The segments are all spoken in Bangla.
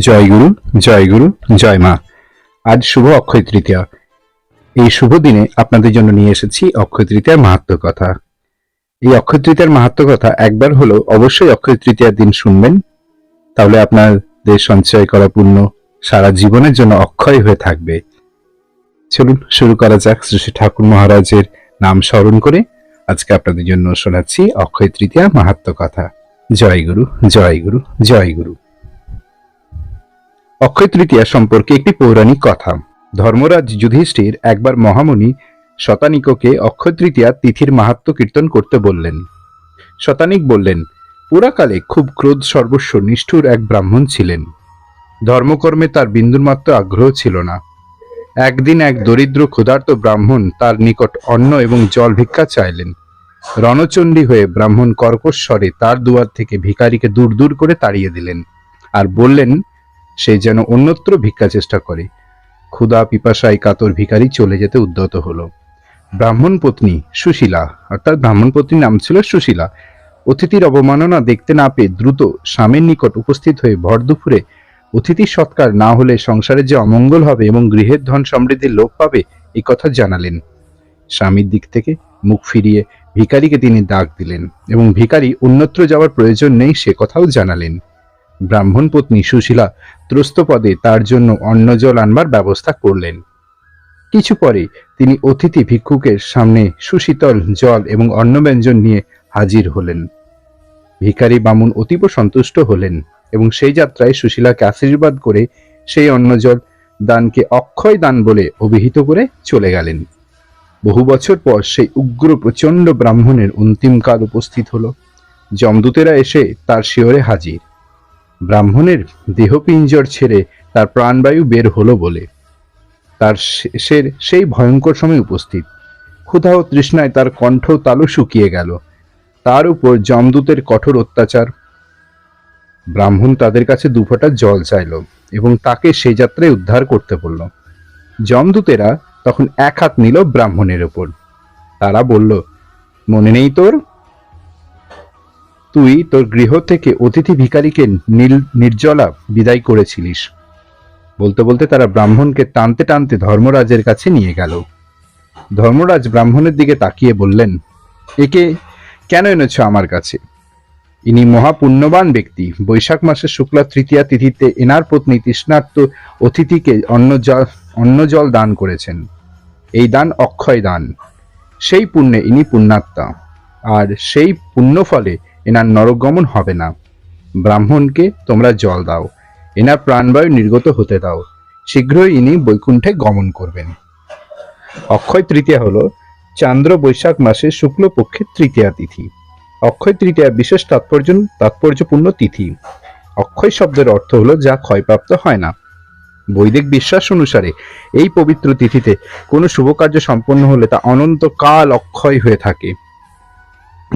জয় গুরু জয় গুরু, জয় মা। আজ শুভ অক্ষয় তৃতীয়া। এই শুভ দিনে আপনাদের জন্য নিয়ে এসেছি অক্ষয় তৃতীয়ার মাহাত্ম কথা। এই অক্ষয় তৃতীয়ার মাহাত্ম কথা একবার হলো অবশ্যই অক্ষয় তৃতীয়ার দিন শুনবেন। তাহলে আপনাদের সঞ্চয় করা পুণ্য সারা জীবনের জন্য অক্ষয় হয়ে থাকবে। চলুন শুরু করা যাক। শ্রী ঠাকুর মহারাজের নাম স্মরণ করে আজকে আপনাদের জন্য শোনাচ্ছি অক্ষয় তৃতীয়া মাহাত্ম কথা। জয় গুরু জয় গুরু জয় গুরু। অক্ষয় তৃতীয়া সম্পর্কে একটি পৌরাণিক কথা। ধর্মরাজ যুধিষ্ঠির একবার মহামুনি শতানিককে অক্ষয় তৃতীয়া তিথির মাহাত্ম কীর্তন করতে বললেন। শতানিক বললেন, পুরাকালে খুব ক্রোধ সর্বস্ব নিষ্ঠুর এক ব্রাহ্মণ ছিলেন। ধর্মকর্মে তার বিন্দুমাত্র আগ্রহ ছিল না। একদিন এক দরিদ্র ক্ষুধার্ত ব্রাহ্মণ তার নিকট অন্ন এবং জল ভিক্ষা চাইলেন। রণচণ্ডী হয়ে ব্রাহ্মণ কর্কশ স্বরে তার দুয়ার থেকে ভিখারিকে দূর দূর করে তাড়িয়ে দিলেন। আর বললেন সে যেন অন্যত্র ভিক্ষা চেষ্টা করে। ক্ষুধা পিপাসায় কাতর ভিখারি চলে যেতে উদ্যত হলো। ব্রাহ্মণ পত্নী সুশীলা, অর্থাৎ ব্রাহ্মণ পত্নীর নাম ছিল সুশীলা। অতিথির অবমাননা দেখতে না পেয়ে দ্রুত স্বামীর নিকট উপস্থিত হয়ে ভর দুপুরে অতিথি সৎকার না হলে সংসারে যে অমঙ্গল হবে এবং গৃহের ধন সমৃদ্ধির লোপ পাবে এই কথা জানালেন। স্বামীর দিক থেকে মুখ ফিরিয়ে ভিখারিকে তিনি ডাক দিলেন এবং ভিখারি অন্যত্র যাওয়ার প্রয়োজন নেই সে কথাও জানালেন। ব্রাহ্মণ পত্নী সুশীলা ত্রস্ত পদে তার জন্য অন্ন জল আনবার ব্যবস্থা করলেন। কিছু পরে তিনি অতিথি ভিক্ষুকের সামনে সুশীতল জল এবং অন্ন ব্যঞ্জন নিয়ে হাজির হলেন। ভিখারি বামুন অতীব সন্তুষ্ট হলেন এবং সেই যাত্রায় সুশীলাকে আশীর্বাদ করে সেই অন্নজল দানকে অক্ষয় দান বলে অভিহিত করে চলে গেলেন। বহু বছর পর সেই উগ্র প্রচণ্ড ব্রাহ্মণের অন্তিম কাল উপস্থিত হলো। যমদূতেরা এসে তার শিয়রে হাজির। ব্রাহ্মণের দেহপিঞ্জর ছেড়ে তার প্রাণবায়ু বের হলো বলে। তার শেষের সেই ভয়ঙ্কর সময় উপস্থিত। ক্ষুধা ও তৃষ্ণায় তার কণ্ঠ তালু শুকিয়ে গেল। তার উপর যমদূতের কঠোর অত্যাচার। ব্রাহ্মণ তাদের কাছে দুফোঁটা জল চাইল এবং তাকে সেই যাত্রায় উদ্ধার করতে বলল। যমদূতেরা তখন এক হাত নিল ব্রাহ্মণের ওপর তারা বলল, মনে নেই তোর? তুই তোর গৃহ থেকে অতিথি ভিখারিকে নীল, নির্জলা বিদায় করেছিলিস। বলতে বলতে তারা ব্রাহ্মণকে টানতে টানতে ধর্মরাজের কাছে নিয়ে গেল। ধর্মরাজ ব্রাহ্মণের দিকে তাকিয়ে বললেন, একে কেন এনেছ আমার কাছে? ইনি মহাপুণ্যবান ব্যক্তি। বৈশাখ মাসের শুক্লা তৃতীয়া তিথিতে এনার পত্নী তৃষ্ণার্ত অতিথিকে অন্ন জল অন্ন জল দান করেছেন। এই দান অক্ষয় দান। সেই পুণ্যে ইনি পুণ্যাত্মা। আর সেই পুণ্য ফলে এনার নরগমন হবে না। ব্রাহ্মণকে তোমরা জল দাও। এনার প্রাণবায়ু নির্গত হতে দাও। শীঘ্রই ইনি বৈকুণ্ঠে গমন করবেন। অক্ষয় তৃতীয়া হলো চান্দ্র বৈশাখ মাসের শুক্লপক্ষের তৃতীয়া তিথি। অক্ষয় তৃতীয়া বিশেষ তাৎপর্য তাৎপর্যপূর্ণ তিথি। অক্ষয় শব্দের অর্থ হলো যা ক্ষয়প্রাপ্ত হয় না। বৈদিক বিশ্বাস অনুসারে এই পবিত্র তিথিতে কোনো শুভ কার্য সম্পন্ন হলে তা অনন্তকাল অক্ষয় হয়ে থাকে।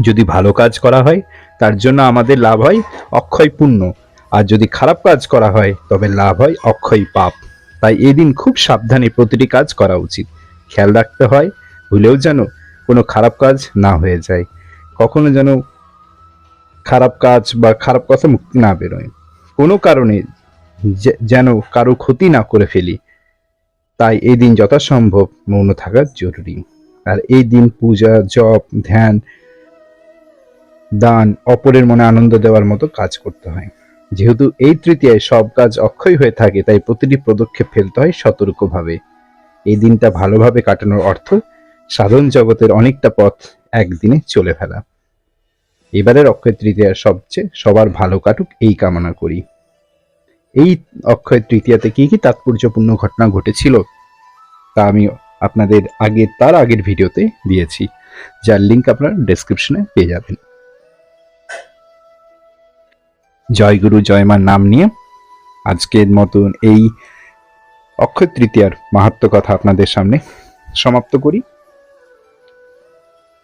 যদি ভালো কাজ করা হয়, তার জন্য আমাদের লাভ হয় অক্ষয় পুণ্য। আর যদি খারাপ কাজ করা হয়, তবে লাভ হয় অক্ষয় পাপ। তাই এই দিন খুব সাবধানে প্রতিটি কাজ করা উচিত। খেয়াল রাখতে হয়, ভুলেও যেন কোনো খারাপ কাজ না হয়ে যায়। কখনো যেন খারাপ কাজ বা খারাপ কথা মুক্তি না বেরোয়। কোনো কারণে যেন কারও ক্ষতি না করে ফেলি। তাই এই দিন যথাসম্ভব মৌন থাকা জরুরি। আর এই দিন পূজা, জপ, ধ্যান দান, অপরের মনে আনন্দ দেওয়ার মতো কাজ করতে হয়। যেহেতু এই তৃতীয়ায় সব কাজ অক্ষয় হয়ে থাকে, তাই প্রতিটি পদক্ষেপ ফেলতে হয় সতর্কভাবে। এই দিনটা ভালোভাবে কাটানোর অর্থ, সাধন জগতের অনেকটা পথ একদিনে চলে ফেলা। এবারের অক্ষয় তৃতীয়া সবচেয়ে সবার ভালো কাটুক এই কামনা করি। এই অক্ষয় তৃতীয়াতে কি কি তাৎপর্যপূর্ণ ঘটনা ঘটেছিল, তা আমি আপনাদের আগে, তার আগের ভিডিওতে দিয়েছি, যার লিঙ্ক আপনারা ডেসক্রিপশনে পেয়ে যাবেন। জয় গুরু জয় মার নাম নিয়ে আজকের মতন এই অক্ষয় তৃতীয়ার মাহাত্ম কথা আপনাদের সামনে সমাপ্ত করি।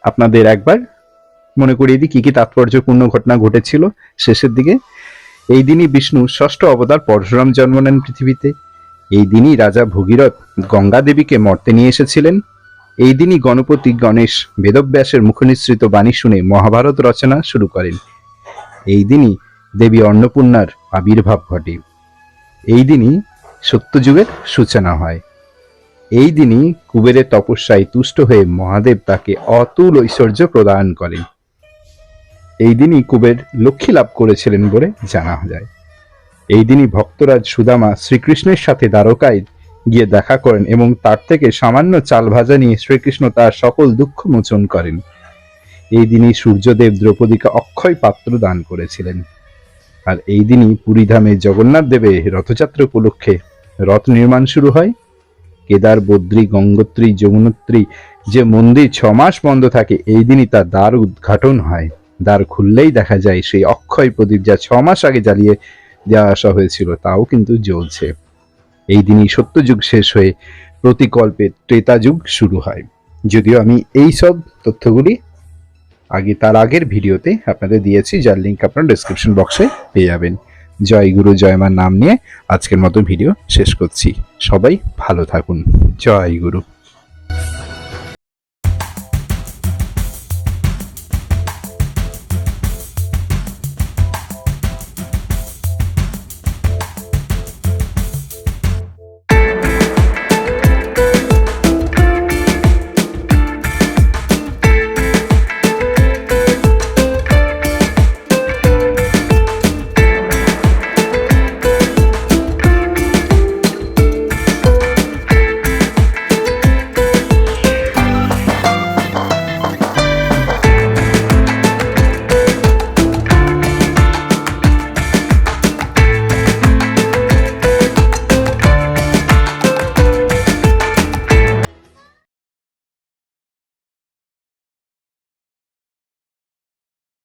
আপনাদের একবার মনে করিয়ে দিই, কি কি তাৎপর্যপূর্ণ ঘটনা ঘটেছিল শেষের দিকে। এই দিনই বিষ্ণু ষষ্ঠ অবতার পরশুরাম জন্ম নেন পৃথিবীতে। এই দিনই রাজা ভগীরথ গঙ্গা দেবীকে মর্তে নিয়ে এসেছিলেন। এই দিনই গণপতি গণেশ বেদব্যাসের মুখনিসৃত বাণী শুনে মহাভারত রচনা শুরু করেন। এই দিনই দেবী অন্নপূর্ণার আবির্ভাব ঘটে। এই দিনই সত্যযুগের সূচনা হয়। এই দিনই কুবেরের তপস্যায় তুষ্ট হয়ে মহাদেব তাকে অতুল ঐশ্বর্য প্রদান করেন। এই দিনই কুবের লক্ষ্মী লাভ করেছিলেন বলে জানা যায়। এই দিনই ভক্তরাজ সুদামা শ্রীকৃষ্ণের সাথে দ্বারকায় গিয়ে দেখা করেন এবং তার থেকে সামান্য চাল ভাজা নিয়ে শ্রীকৃষ্ণ তার সকল দুঃখ মোচন করেন। এই দিনই সূর্যদেব দ্রৌপদীকে অক্ষয় পাত্র দান করেছিলেন। আর এই দিনই পুরীধামে জগন্নাথ দেবে রথযাত্রা উপলক্ষে রথ নির্মাণ শুরু হয়। কেদার, বদ্রী, গঙ্গোত্রী, যমুনোত্রী যে মন্দির ছ মাস বন্ধ থাকে, এই দিনই তার দ্বার উদ্ঘাটন হয়। দ্বার খুললেই দেখা যায় সেই অক্ষয় প্রদীপ যা ছ মাস আগে জ্বালিয়ে দেওয়া আসা হয়েছিল, তাও কিন্তু জ্বলছে। এই দিনই সত্যযুগ শেষ হয়ে প্রতিকল্পে ত্রেতা যুগ শুরু হয়। যদিও আমি এই সব তথ্যগুলি আগে তার আগের ভিডিওতে আপনাদের দিয়েছি, যার লিঙ্ক আপনার ডিসক্রিপশন বক্সে পেয়ে যাবেন। জয় গুরু জয়মার নাম নিয়ে আজকের মতো ভিডিও শেষ করছি। সবাই ভালো থাকুন। জয় গুরু।